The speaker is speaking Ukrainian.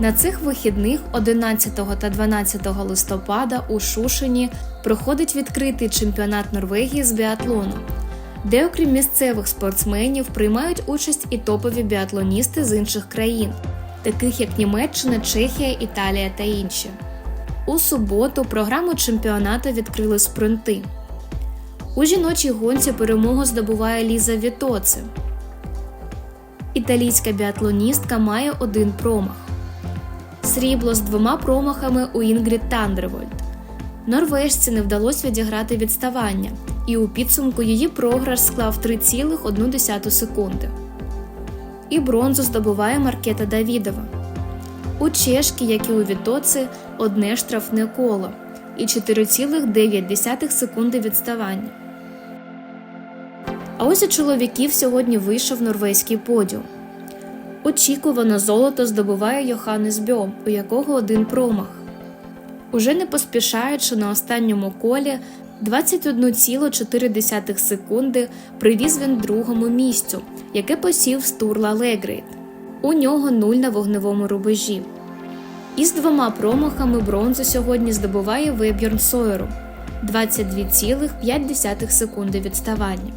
На цих вихідних 11 та 12 листопада у Шушині проходить відкритий чемпіонат Норвегії з біатлону, де, окрім місцевих спортсменів, приймають участь і топові біатлоністи з інших країн, таких як Німеччина, Чехія, Італія та інші. У суботу програму чемпіонату відкрили спринти. У жіночій гонці перемогу здобуває Ліза Вітоце. Італійська біатлоністка має один промах. Срібло з двома промахами у Інгрід Тандервольд. Норвежці не вдалося відіграти відставання, і у підсумку її програш склав 3,1 секунди. І бронзу здобуває Маркета Давідова. У чешки, як і у Вітоци, одне штрафне коло і 4,9 секунди відставання. А ось у чоловіків сьогодні вийшов норвезький подіум. Очікувано золото здобуває Йоханнес Бьом, у якого один промах. Уже не поспішаючи на останньому колі 21,4 секунди привіз він другому місцю, яке посів Стурла Легрейт. У нього нуль на вогневому рубежі. Із двома промахами бронзу сьогодні здобуває Веб'єрн Сойеру 22,5 секунди відставання.